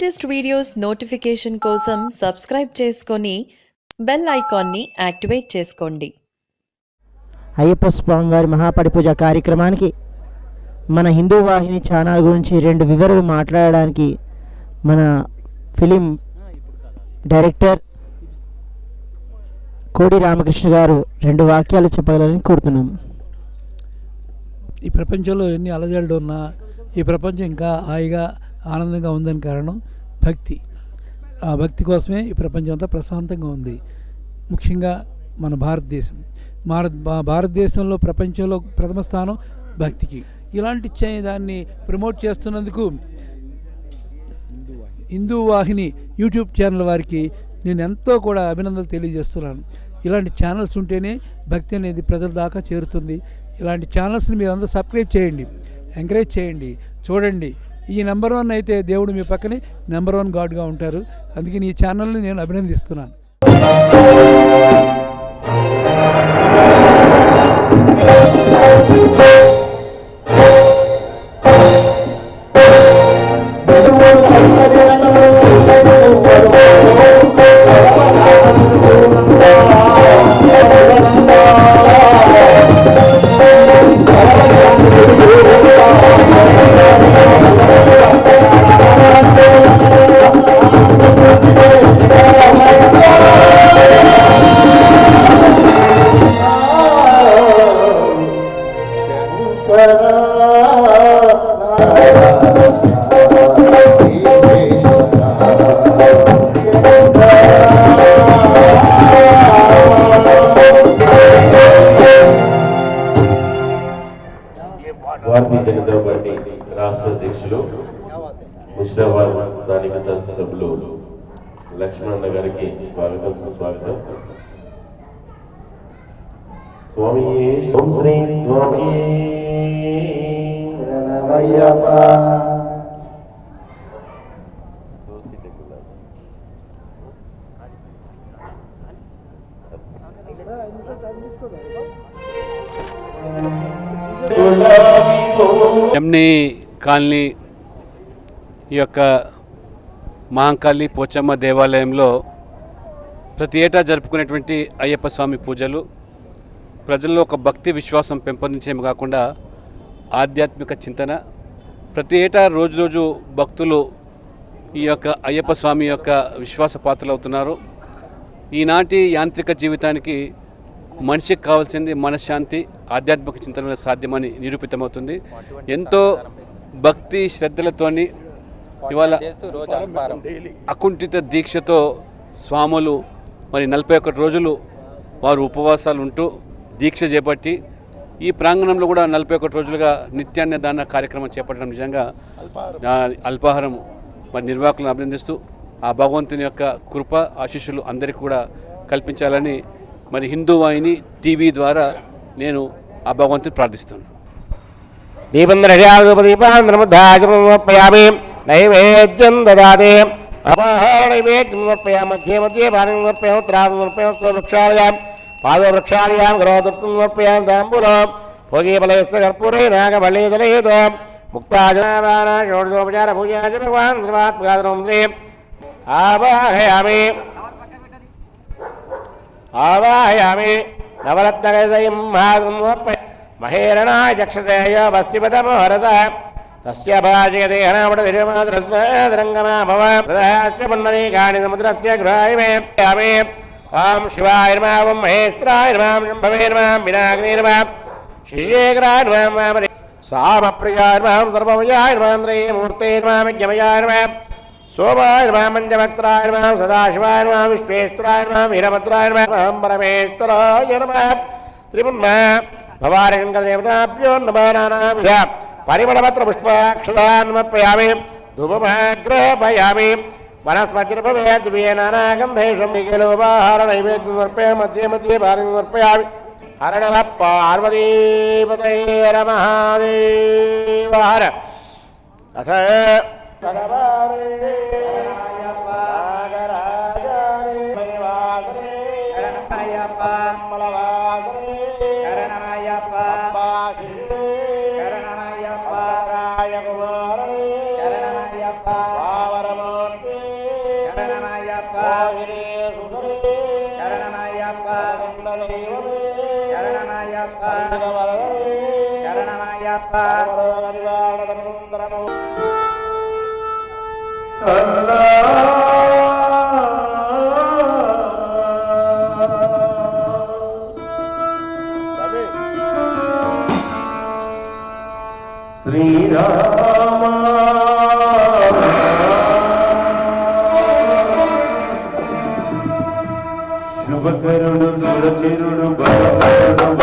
Latest videos notification కోసం subscribe చేసుకొని bell ఐకాన్ని యాక్టివేట్ చేసుకోండి. అయ్యప్ప స్వామి వారి మహాపడి పూజ కార్యక్రమానికి మన హిందూ వాహిని ఛానల్ గురించి రెండు వివరాలు మాట్లాడడానికి మన ఫిలిం డైరెక్టర్ కోడి రామకృష్ణ గారు రెండు వాక్యాలు చెప్పగలని కోరుతున్నాం. ఈ ప్రపంచంలో ఎన్ని అలజడులు ఉన్నా ఈ ప్రపంచం ఇంకా హాయిగా ఆనందంగా ఉందని కారణం భక్తి. ఆ భక్తి కోసమే ఈ ప్రపంచం అంతా ప్రశాంతంగా ఉంది. ముఖ్యంగా మన భారతదేశం. భారత్ భారతదేశంలో ప్రపంచంలో ప్రథమ స్థానం భక్తికి. ఇలాంటి దాన్ని ప్రమోట్ చేస్తున్నందుకు హిందూ వాహిని యూట్యూబ్ ఛానల్ వారికి నేను ఎంతో కూడా అభినందనలు తెలియజేస్తున్నాను. ఇలాంటి ఛానల్స్ ఉంటేనే భక్తి అనేది ప్రజల దాకా చేరుతుంది. ఇలాంటి ఛానల్స్ని మీరు అందరూ సబ్స్క్రైబ్ చేయండి. ఎంకరేజ్ చేయండి. చూడండి. ఈ నెంబర్ వన్ అయితే దేవుడు మీ పక్కనే నెంబర్ వన్ గాడ్గా ఉంటారు. అందుకని ఈ ఛానల్ని నేను అభినందిస్తున్నాను. భారతీయ స్వామి ఓం శ్రీ స్వామి. ఎమ్ని కాలనీ ఈ యొక్క మహాంకాళి పోచమ్మ దేవాలయంలో ప్రతి ఏటా జరుపుకునేటువంటి అయ్యప్ప స్వామి పూజలు. ప్రజల్లో ఒక భక్తి విశ్వాసం పెంపొందించేమి కాకుండా ఆధ్యాత్మిక చింతన. ప్రతి ఏటా రోజు రోజు భక్తులు ఈ యొక్క అయ్యప్ప స్వామి యొక్క విశ్వాస పాత్రలు అవుతున్నారు ఈనాటి యాంత్రిక జీవితానికి మనిషికి కావాల్సింది మనశ్శాంతి ఆధ్యాత్మిక చింతన సాధ్యమని నిరూపితమవుతుంది. ఎంతో భక్తి శ్రద్ధలతోని ఇవాళ అకుంఠిత దీక్షతో స్వాములు మరి నలభై ఒకటి రోజులు వారు ఉపవాసాలు ఉంటూ దీక్ష చేపట్టి ఈ ప్రాంగణంలో కూడా నలభై ఒకటి రోజులుగా నిత్యాన్నదాన కార్యక్రమం చేపట్టడం నిజంగా అల్పాహారం. మరి నిర్వాహకులను అభినందిస్తూ ఆ భగవంతుని యొక్క కృప ఆశీస్సులు అందరికీ కూడా కల్పించాలని మరి హిందూ వాహిని టీవీ ద్వారా నేను ఆ భగవంతుని ప్రార్థిస్తున్నాను దీపంద్రజాదీపాంధ్రముద్ధాచమర్పయామి నైవేద్యం దదాతే మధ్యే మధ్యే భారం పాదవృక్షాలయాం గ్రహదత్తం సమర్పయాం తాంబూలం భోగీఫలయస్య కర్పూరే నాగబళీదలయేతో ముక్తాజనాభాన షోడశోపచార పూజాచ భగవాన్ శ్రీవాత్మకాదనం శ్రీ. ఆవాహయామి. ఆవాహయామి. నవరత్నగదయం మహాసమర్పయ మహేరణాయ చక్షసేయ వస్యపదమహరస తస్య భాజయతే హనామటధిరమాద్రస్మాద్రంగమా భవ ప్రదాశ్చ పుండరీకాణి సముద్రస్య గృహాయ మే ఓం శివాయ నమః ఓం మహేశ్వరాయ నమః శంభవే నమః వినాగ్నే నమః శిశేఖరాయ నమః మామదే సామప్రియాయ నమః సర్వమయాయ నమః మూర్తే నమః విజ్ఞమయాయ నమః సోమాయ నమః మంజవక్త్రాయ నమః సదాశివాయ నమః విశ్వేశ్వరాయ నమః వీరభద్రాయ నమః పరమేశ్వరాయ నమః త్రిపున్మ భవారంగదేవతాభ్యో నమో నానావిధ పరిమళపత్ర పుష్పాక్షదాన్మపయామి ధూపమాగ్రహపయామి వనస్పతిర్భవేద్వేనానాగంధేషం నిఖిలోపాహార నైవేద్యం సమర్పయ మధ్య మధ్య భారం సమర్పయామి హర నమ పార్వతీపతయ మహాదేవ హర అథ భగవానే శ్రీరామ. శుభకరుడు సురచిరుడు బలపరుడు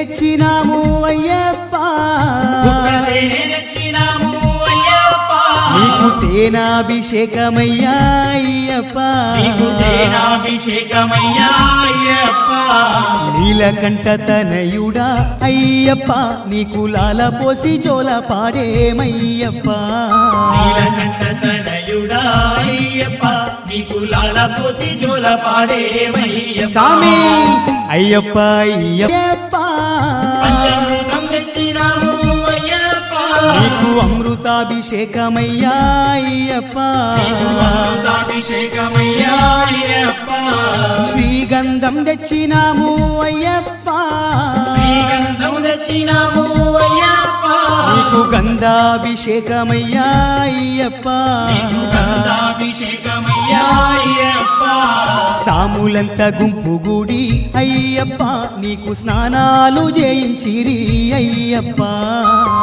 ಹೆಚ್ಚಿನ నీకు తేనాభిషేకమయ్యా అయ్యప్ప. నీకు తేనాభిషేకమయ్యా అయ్యప్ప. నీలకంఠ తనయుడా అయ్యప్ప. నీకు లాల పోసి జోల పాడేమయ్యప్ప నీలకంఠ తనయుడా అయ్యప్ప. నీకు లాల పోసి జోల పాడేమయ్యప్ప స్వామి అయ్యప్ప అయ్యప్ప. నీకు అమృతాభిషేకమయ్యా అయ్యప్ప. అమృతాభిషేకమయ్యా అయ్యప్ప. శ్రీగంధం తెచ్చినాము అయ్యప్ప. నీకు గంధాభిషేకమయ్యా అయ్యప్ప. సాములంత గుంపు గుడి అయ్యప్ప. నీకు స్నానాలు చేయించిరి అయ్యప్ప.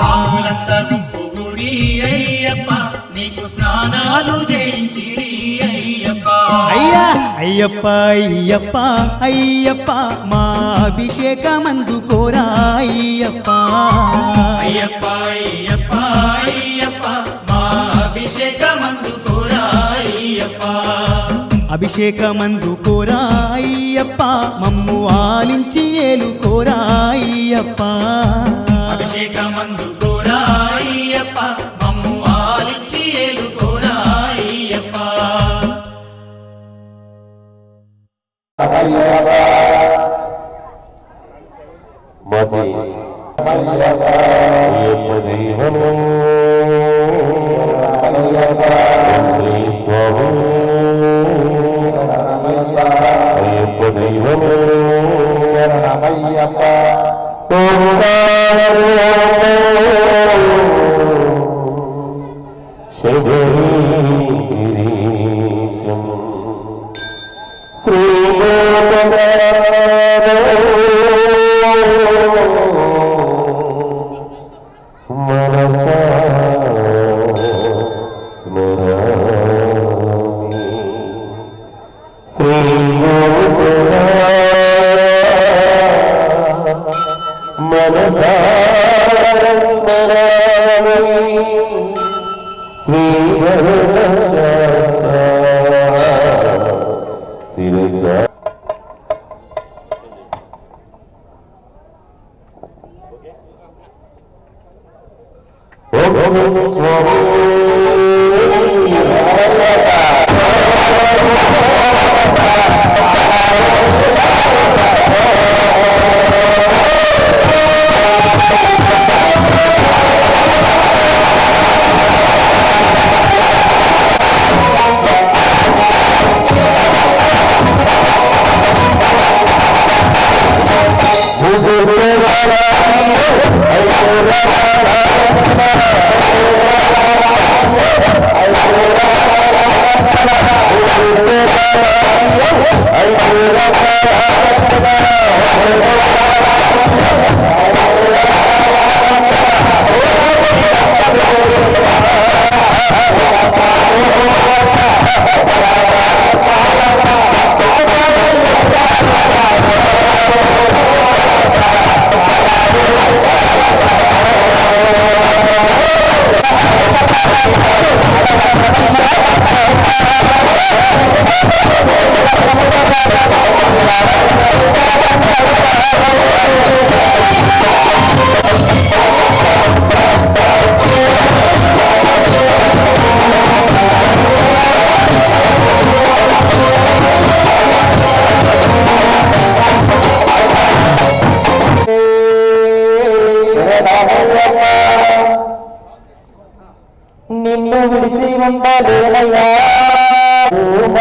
సాములంత గుంపు గుడి అయ్యప్ప. నీకు స్నానాలు చేయించిరి అయ్యప్ప అయ్యా అయ్యప్ప అయ్యప్ప అయ్యప్ప మా అభిషేకమందు కోరా అయ్యప్ప. అయ్యప్ప అయ్యప్ప అయ్యప్ప మా అభిషేకమందు కోరా అయ్యప్ప. అభిషేకమందు కోరా అయ్యప్ప మమ్ము ఆలించి ఏలు కోరా అయ్యప్ప. అభిషేకమందు కోరా మతి అయ్యప్ప దైవము శ్రీ స్వామి అయ్యప్ప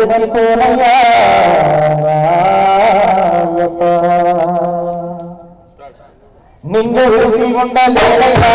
మరిచిపోనయ్యా నిన్ను విడిచి ఉండలేనయ్యా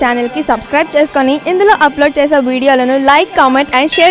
ఛానల్కి సబ్స్క్రైబ్ చేసుకొని ఇందులో అప్లోడ్ చేసే వీడియోలను లైక్ కామెంట్ అండ్ షేర్